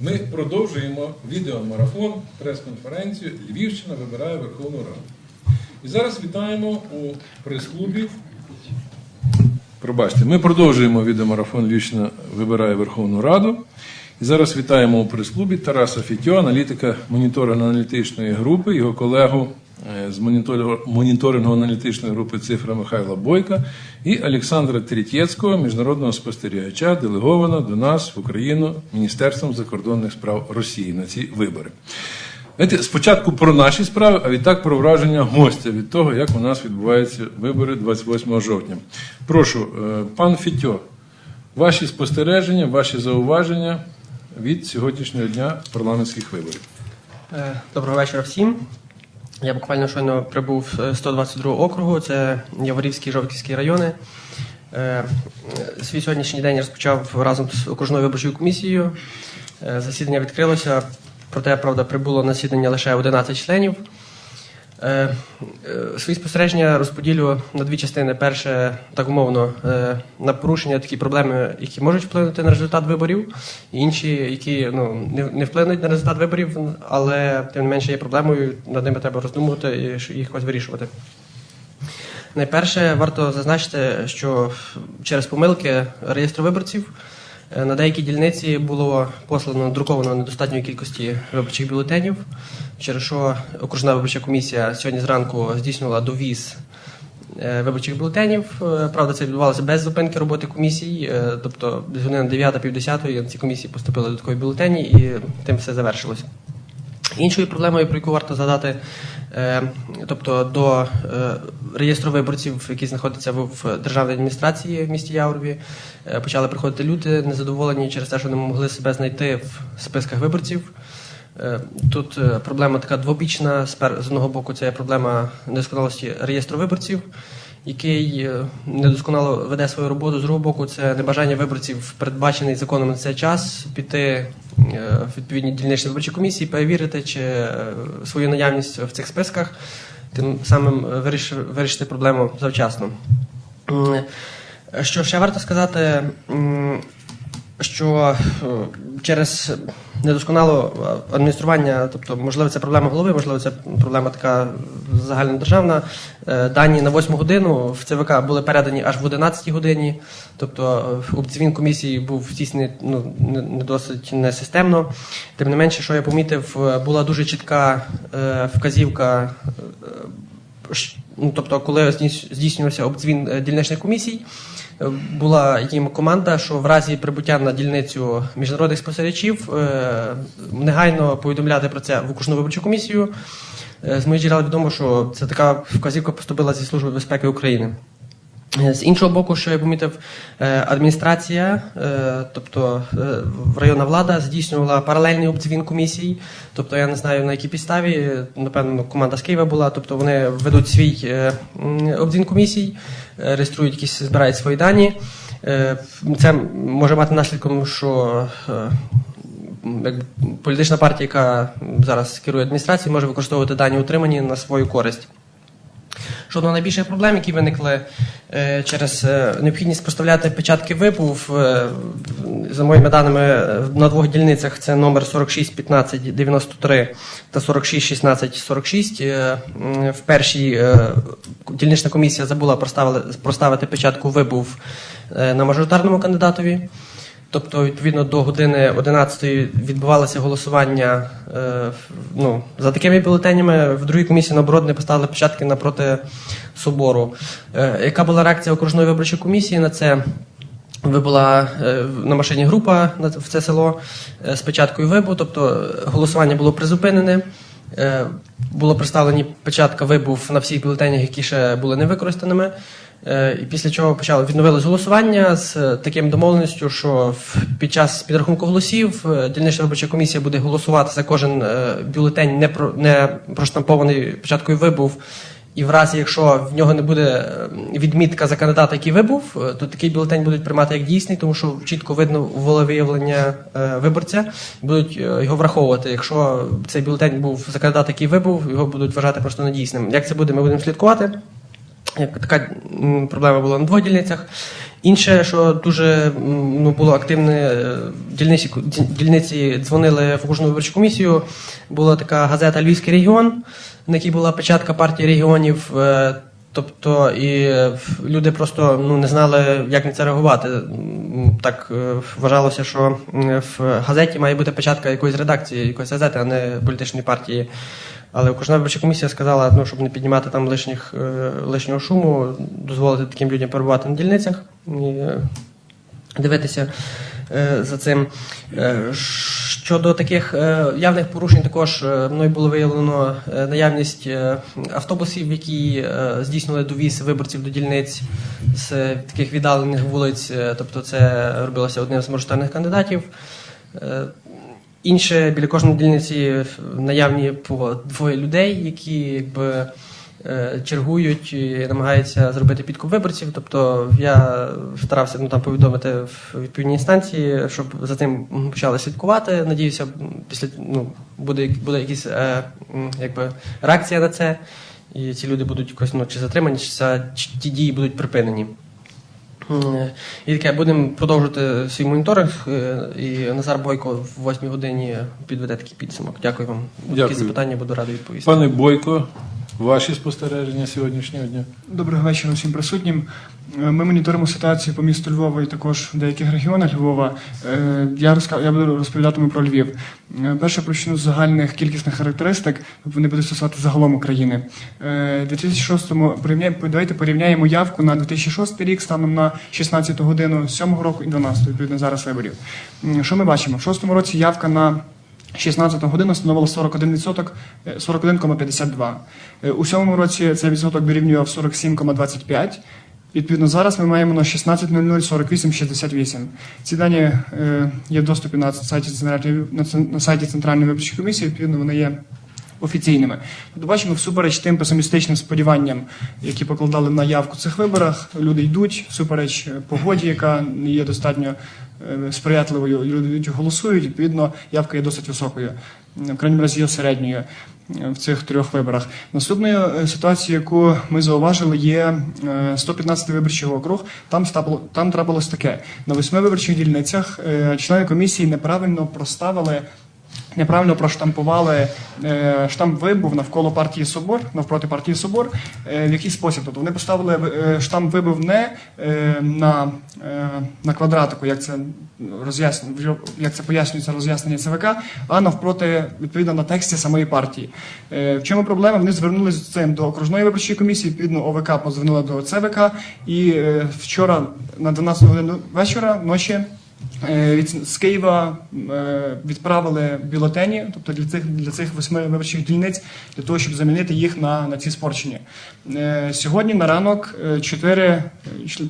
Ми продовжуємо відеомарафон, прес-конференцію Львівщина вибирає Верховну Раду. І зараз вітаємо у прес-клубі. Пробачте, ми продовжуємо відеомарафон Львівщина вибирає Верховну Раду. І зараз вітаємо у прес-клубі Тараса Фітьо, аналітика моніторинг аналітичної групи, його колегу з моніторинго- моніторинго-аналітичної групи Цифра Михайла Бойка і Олександра Третєцького, міжнародного спостерігача, делегованого до нас в Україну Міністерством закордонних справ Росії на ці вибори. Знаєте, спочатку про наші справи, а відтак про враження гостя від того, як у нас відбуваються вибори 28 жовтня. Прошу, е, пан Фітьо, ваші спостереження, ваші зауваження від сьогоднішнього дня парламентських виборів. Е, Доброго вечора всім. Я буквально щойно прибув е, з 122 округу, це Яворівський і Жовківський райони. Е, е, Свій сьогоднішній день розпочав разом з окружною виборчою комісією. Е, Засідання відкрилося, проте, правда, прибуло на засідання лише 11 членів. Е, е, Свої спостереження розподілю на дві частини. Перше, так умовно, е, на порушення такі проблеми, які можуть вплинути на результат виборів, і інші, які ну, не, вплинуть на результат виборів, але тим не менше є проблемою, над ними треба роздумувати і їх вирішувати. Найперше, варто зазначити, що через помилки реєстру виборців на деякій дільниці було послано друковано недостатньої кількості виборчих бюлетенів, через що окружна виборча комісія сьогодні зранку здійснила довіз е, виборчих бюлетенів. Е, Правда, це відбувалося без зупинки роботи комісій, е, тобто десь година 9 півдесятої на ці комісії поступили додаткові бюлетені і тим все завершилося. Іншою проблемою, про яку варто згадати, е, тобто до е, реєстру виборців, які знаходяться в, державній адміністрації в місті Яворові, е, почали приходити люди незадоволені через те, що не могли себе знайти в списках виборців. Тут проблема така двобічна. З одного боку, це є проблема недосконалості реєстру виборців, який е, недосконало веде свою роботу. З другого боку, це небажання виборців передбачений законом на цей час піти е, в відповідні дільничні виборчі комісії, перевірити, чи е, свою наявність в цих списках, тим самим вирішити проблему завчасно. Що ще варто сказати, що е, через недосконале адміністрування, тобто, можливо, це проблема голови, можливо, це проблема така загальнодержавна. е, Дані на 8 годину в ЦВК були передані аж в 11 годині. Тобто е, обдзвін комісії був здійснений ну, не, досить несистемно. Тим не менше, що я помітив, е, була дуже чітка е, вказівка. Ну, тобто, коли здійснювався обдзвін е, дільничних комісій, е, була їм команда, що в разі прибуття на дільницю міжнародних спостерігачів е, негайно повідомляти про це в окружну виборчу комісію. З моїх джерел відомо, що це така вказівка поступила зі Служби безпеки України. Е, З іншого боку, що я помітив, е, адміністрація, е, тобто районна влада, здійснювала паралельний обдзвін комісій. Тобто я не знаю на якій підставі, напевно, команда з Києва була. Тобто вони ведуть свій обдзвін комісій, реєструють якісь, збирають свої дані. Це може мати наслідком, що якби політична партія, яка зараз керує адміністрацією, може використовувати дані отримані на свою користь. Щодо найбільших проблем, які виникли е, через е, необхідність проставляти печатки ВИПу, е, за моїми даними, на двох дільницях це номер 461593 та 461646. Е, м, В першій дільнична комісія забула проставити печатку вибув на мажоритарному кандидатові. Тобто, відповідно до години 11 відбувалося голосування е, ну, за такими бюлетенями. В другій комісії, наоборот, не поставили печатки напроти собору. Е, яка була реакція окружної виборчої комісії на це? Вибула е, на машині група в це село е, з печаткою вибу, тобто е, голосування було призупинене. Було представлені печатка вибув на всіх бюлетенях, які ще були не використаними. І після чого почали відновилось голосування з е, таким домовленістю, що під час підрахунку голосів е, дільнична виборча комісія буде голосувати за кожен е, бюлетень, не про не проштампований печаткою вибув. І в разі, якщо в нього не буде е, відмітка за кандидата, який вибув, е, то такий бюлетень будуть приймати як дійсний, тому що чітко видно волевиявлення е, виборця, будуть е, його враховувати. Якщо цей бюлетень був за кандидата, який вибув, його будуть вважати просто недійсним. Як це буде, ми будемо слідкувати. Така проблема була на двох дільницях. Інше, що дуже ну, було активне, е, дільниці, дільниці дзвонили в окружну виборчу комісію. Була така газета Львівський регіон, на якій була печатка партії регіонів. е, Тобто і е, люди просто ну, не знали, як на це реагувати. Так вважалося, що в газеті має бути печатка якоїсь редакції, якоїсь газети, а не політичної партії. Але окружна виборча комісія сказала, ну, щоб не піднімати там лишніх, е, лишнього шуму, дозволити таким людям перебувати на дільницях і е, дивитися е, за цим. Щодо таких явних порушень, також мною було виявлено наявність автобусів, які здійснювали довіз виборців до дільниць з таких віддалених вулиць. Тобто, це робилося одним з мажоритарних кандидатів. Інше біля кожної дільниці наявні по двоє людей, які якби е, чергують і намагаються зробити підкуп виборців. Тобто я старався ну, там повідомити в відповідній інстанції, щоб за цим почали слідкувати. Надіюся, після ну, буде, буде якась е, якби, реакція на це, і ці люди будуть якось ну, чи затримані, чи ті дії будуть припинені. Е, І таке, будемо продовжувати свій моніторинг. е, І Назар Бойко в 8 годині підведе такий підсумок. Дякую вам. Дякую. Такі запитання буду радий відповісти. Пане Бойко, ваші спостереження сьогоднішнього дня. Доброго вечора всім присутнім. Е, Ми моніторимо ситуацію по місту Львова і також в деяких регіонах Львова. Е, Я розка... я буду розповідатиму про Львів. Е, Перше з загальних кількісних характеристик. Вони будуть стосувати загалом України. Е, 2006-му порівняємо давайте порівняємо явку на 2006 рік станом на 16 годину 7 року і 12 відповідно зараз виборів. Що ми бачимо? В 6 році явка на 16 годину становила 41%, е, 41,52. Е, У сьомому році цей відсоток дорівнював 47,25. Відповідно, зараз ми маємо на 16.00 48,68. Ці дані е, є в доступі на сайті на сайті Центральної виборчої комісії. Відповідно, вони є офіційними. Тобто бачимо, всупереч тим песимістичним сподіванням, які покладали на явку в цих виборах, люди йдуть всупереч е, погоді, яка не є достатньо е, сприятливою. Люди голосують. Відповідно, явка є досить високою. В крайньому разі є середньою в цих трьох виборах. Наступною е, ситуацією, яку ми зауважили, є е, 115 виборчий округ. Там стапало- там трапилось таке: на восьми виборчих дільницях е, члени комісії неправильно проставили. Неправильно проштампували е, штамп вибув навколо партії Собор, навпроти партії Собор. Е, в який спосіб? Тобто вони поставили е, штамп вибув не на, на квадратику, як це роз'яснює, як це пояснюється роз'яснення ЦВК, а навпроти відповідно на тексті самої партії. В чому проблема? Вони звернулися з цим до окружної виборчої комісії, відповідно ОВК позвонила до ЦВК, і вчора на 12 годину вечора ночі. Е, від з Києва е, відправили бюлетені, тобто для цих для цих восьми виборчих дільниць, для того, щоб замінити їх на, на ці спорчені. Е, Сьогодні на ранок чотири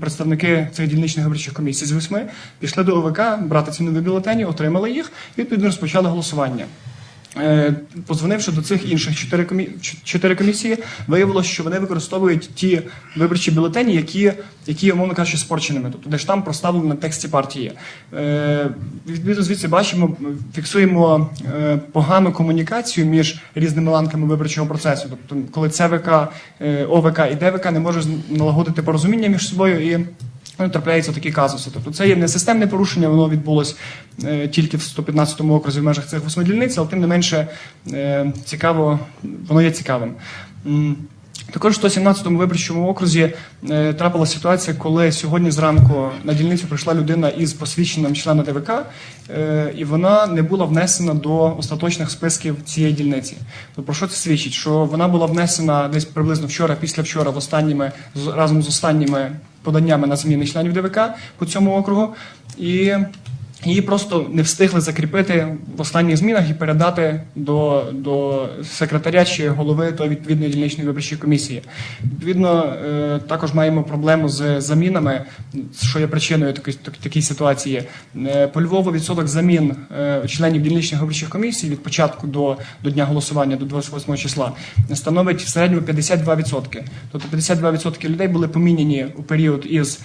представники цих дільничних виборчих комісій з восьми пішли до ОВК брати ці нові бюлетені, отримали їх, і відповідно розпочали голосування. Е, Позвонивши до цих інших чотири комі... комісії, виявилося, що вони використовують ті виборчі бюлетені, які, які умовно кажучи, спорченими, тобто де ж там проставлено на тексті партії. Е, Відповідно, звідси бачимо, фіксуємо е, погану комунікацію між різними ланками виборчого процесу. Тобто, коли ЦВК, е, ОВК і ДВК не можуть налагодити порозуміння між собою і Ну, трапляються такі казуси. Тобто це є не системне порушення, воно відбулось е, тільки в 115-му окрузі в межах цих восьми дільниць, але тим не менше е, цікаво, воно є цікавим. Також в 117-му виборчому окрузі е, трапилася ситуація, коли сьогодні зранку на дільницю прийшла людина із посвідченням члена ДВК, е, і вона не була внесена до остаточних списків цієї дільниці. То про що це свідчить? Що вона була внесена десь приблизно вчора, після вчора, в останніми разом з останніми поданнями на зміни членів ДВК по цьому округу, і її просто не встигли закріпити в останніх змінах і передати до, до секретаря чи голови тої відповідної дільничної виборчої комісії. Відповідно, е, також маємо проблему з замінами, що є причиною такої, так- такій ситуації. Е, По Львову відсоток замін е, членів дільничних виборчих комісій від початку до, до дня голосування, до 28 числа, становить в середньому 52%. Тобто 52% людей були поміняні у період із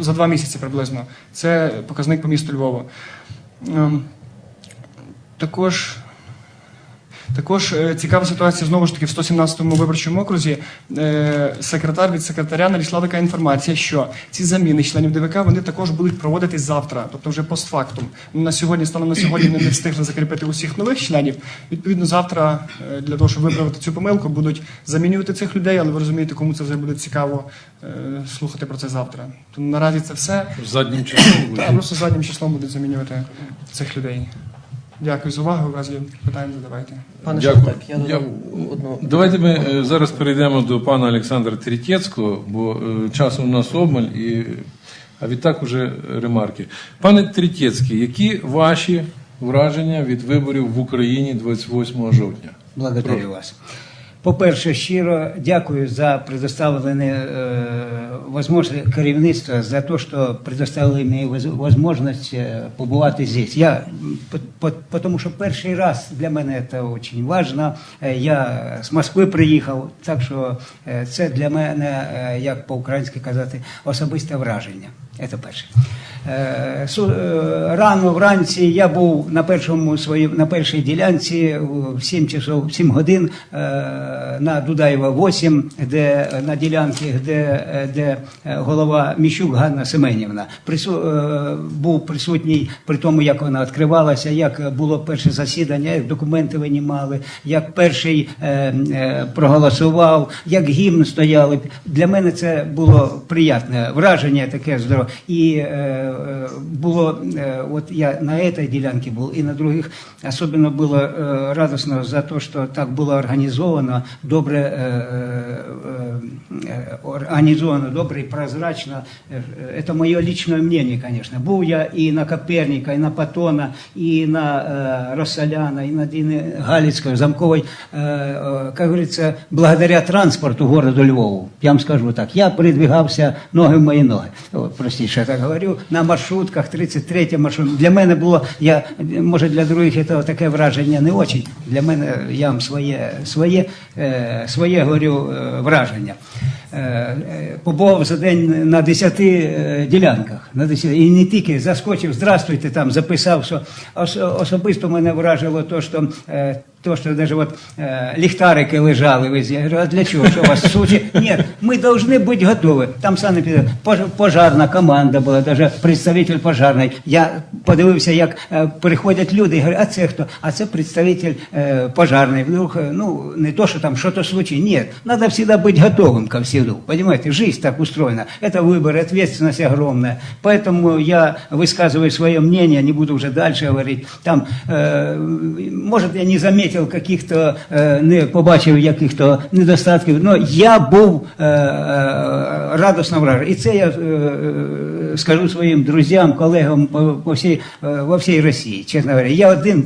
за два місяці приблизно. Це показник по місту Львову. Ем, Також Також е, цікава ситуація знову ж таки в 117-му виборчому окрузі. Е, секретар від секретаря надійшла така інформація, що ці заміни членів ДВК вони також будуть проводитись завтра, тобто вже постфактум. На сьогодні, станом на сьогодні, не встигли закріпити усіх нових членів. Відповідно, завтра е, для того, щоб виправити цю помилку, будуть замінювати цих людей, але ви розумієте, кому це вже буде цікаво слухати про це завтра. Тому наразі це все. Заднім числом буде. Та просто заднім числом будуть замінювати цих людей. Дякую за увагу. У вас є питання, задавайте. Пане Дякую. Шахтак, я додам одну. Давайте ми е, зараз перейдемо до пана Олександра Трітєцького, бо е, часу у нас обмаль, і, а відтак уже ремарки. Пане Трітєцький, які ваші враження від виборів в Україні 28 жовтня? Благодарю вас. По-перше, щиро дякую за предоставлене е, возможность керівництва за те, що предоставили мені возможность е, побувати здесь. Я, тому що перший раз для мене це дуже важливо. Е, Я з Москви приїхав, так що це для мене, як по-українськи казати, особисте враження. Це перше. Е, е, Рано вранці я був на першому свої, на першій ділянці в 7 часов, 7 годин е, на Дудаєва 8, де на ділянці, де, де голова Міщук Ганна Семенівна прису, був присутній при тому, як вона відкривалася, як було перше засідання, як документи винімали, як перший проголосував, як гімн стояли. Для мене це було приємне враження, таке здорове. І е, е, було, е, от я на цій ділянці був, і на других. Особливо було е, радосно за те, що так було організовано, добре е, е, е, організовано, добре і прозрачно. Е, е, Це моє личне мнение, звісно. Був я і на Коперника, і на Патона, і на Росоляна, і на Замкової, е, е, как говорится, благодаря транспорту городу Львову, я вам скажу так, я передвигався ноги в мої ноги, От, простіть, що я так говорю, на маршрутках, 33 маршрут. Для мене було, я, може для других це таке враження не очень, для мене, я вам своє, своє, е, своє говорю е, враження. Е, е, Побував за день на 10 е, ділянках, на 10, і не тільки. Заскочив, здрастуйте там записав, що особисто мене вражило то, що то, что даже вот э, ліхтарики лежали везде. Я говорю, а для чего? Что у вас в случае? Нет, мы должны быть готовы. Там санепід... пож- пожарна команда була, даже представитель пожарної. Я подивився, як е, приходять люди і говорю, а це хто? А це представитель е, пожарної. Вдруг, е, ну, не то, что там что-то случилось. Нет, надо всегда быть готовым ко всему. Понимаете, жизнь так устроена. Это выбор, ответственность огромная. Поэтому я высказываю свое мнение, не буду уже дальше говорить. Там, э, может, я не заметил каких-то, э, не побачив яких-то недостатків, але я був е, е, радосно вражений. І це я е, е, скажу своїм друзям, колегам по, всій, е, во всій Росії, чесно говоря. Я один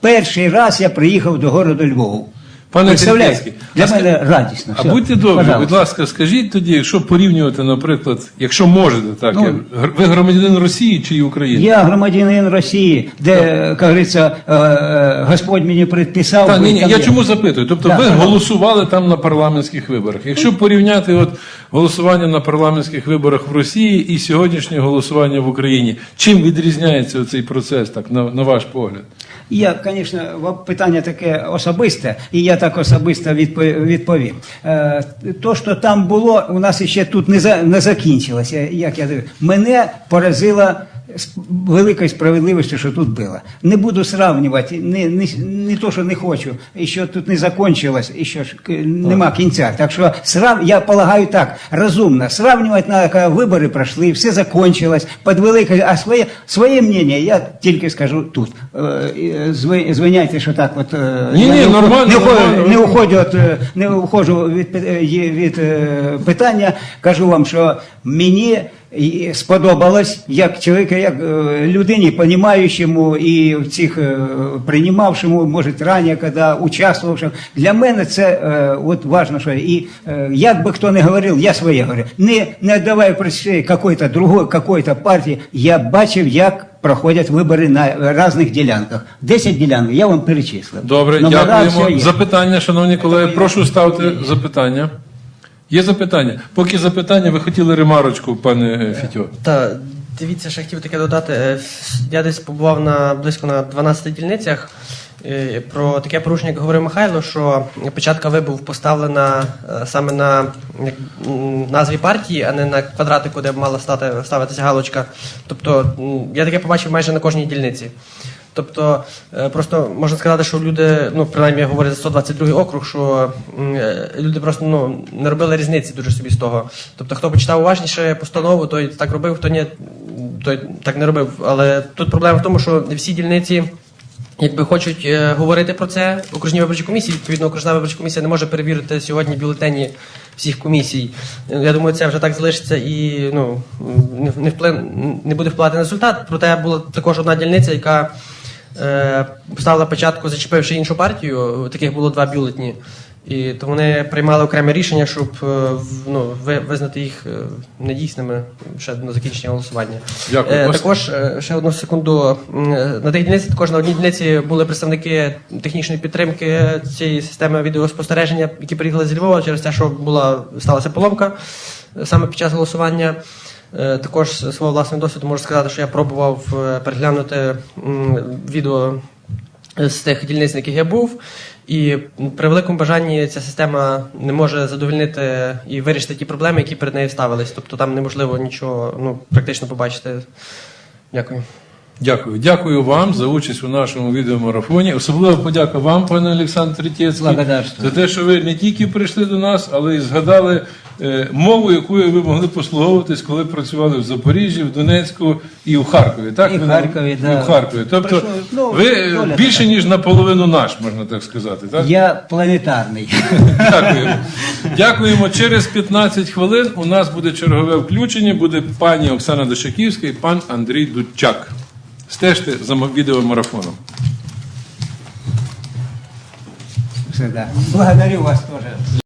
перший раз я приїхав до городу Львову. Пане Представляєте? Для мене радісно. А Все. будьте добрі, Пожалуйста. будь ласка, скажіть тоді, якщо порівнювати, наприклад, якщо можете, так, Ну, гр- ви громадянин Росії чи України? Я громадянин Росії, де, як говориться, е, е, Господь мені предписав. Та, ні, ні, я чому запитую? Тобто Да, ви пожалуйста. голосували там на парламентських виборах. Якщо порівняти от голосування на парламентських виборах в Росії і сьогоднішнє голосування в Україні, чим відрізняється цей процес, так, на, на ваш погляд? Я, звісно, питання таке особисте, і я так особисто відпо- відповім. Е, То, що там було, у нас ще тут не, закінчилося. Як я мене поразило с- великою справедливістю, що тут було. Не буду сравнювати, не, не, не то, що не хочу, і що тут не закончилось, і що ж нема кінця. Так що срав, я полагаю так, розумно, сравнювати на коли вибори пройшли, все закончилось, під великою, а своє, своє мнення я тільки скажу тут. Е, е, зви- Звиняйте, що так от... е, Ні, ні, не, нормально, не, уходжу- нормально. не уходжу от, е, не уходжу від, е, від е, питання, кажу вам, що мені сподобалось як чоловіка, як е, людині, понімаючому і в цих е, приймавшому, може, раніше, коли участвувавши. Для мене це е, от важно, що і як би хто не говорив, я своє говорю. Не, не віддавая причини какой-то другой, какой-то партії, я бачив, як проходять вибори на різних ділянках. Десять ділянок, я вам перечислив. Добре, Номера, дякуємо. Запитання, шановні колеги, прошу є. ставте запитання. Є запитання. Поки запитання, ви хотіли ремарочку, пане е, Фітьо. Та дивіться, ще хотів таке додати. Е, Я десь побував на близько на 12 дільницях. Е, Про таке порушення, як говорив Михайло, що печатка Ви був поставлена саме на назві партії, а не на квадратику, де мала стати, ставитися галочка. Тобто я таке побачив майже на кожній дільниці. Тобто, е, просто можна сказати, що люди, ну принаймні я говорю за 122 округ, що е, люди просто ну, не робили різниці дуже собі з того. Тобто, хто почитав уважніше постанову, той так робив, хто ні, той так не робив. Але тут проблема в тому, що всі дільниці. Якби хочуть е, говорити про це окружні виборчі комісії, відповідно, окружна виборча комісія не може перевірити сьогодні бюлетені всіх комісій. Я думаю, це вже так залишиться і ну не вплин не буде впливати на результат. Проте була також одна дільниця, яка е, поставила печатку, зачепивши іншу партію. Таких було два бюлетні. І то вони приймали окреме рішення, щоб е, ну, визнати їх е, недійсними ще до закінчення голосування. Дякую. Е, також ще одну секунду. На тих дільниці також на одній дільниці були представники технічної підтримки цієї системи відеоспостереження, які приїхали з Львова через те, що була сталася поломка саме під час голосування. Е, Також з свого власного досвіду можу сказати, що я пробував е, переглянути відео з тих дільниць, на яких я був. І при великому бажанні ця система не може задовольнити і вирішити ті проблеми, які перед нею ставились. Тобто там неможливо нічого ну, практично побачити. Дякую. Дякую. Дякую вам за участь у нашому відеомарафоні. Особливо подяка вам, пане Олександр Третєцький, за те, що ви не тільки прийшли до нас, але й згадали мову, якою ви могли послуговуватись, коли працювали в Запоріжжі, в Донецьку і в Харкові. Так? І в Харкові, і да. в Харкові. Тобто Прийшов, ну, ви е, доля більше, ніж наполовину наш, можна так сказати. Так? Я планетарний. Дякуємо. Дякуємо. Через 15 хвилин у нас буде чергове включення. Буде пані Оксана Дошаківська і пан Андрій Дудчак. Стежте за відеомарафоном. Всегда. Благодарю вас тоже.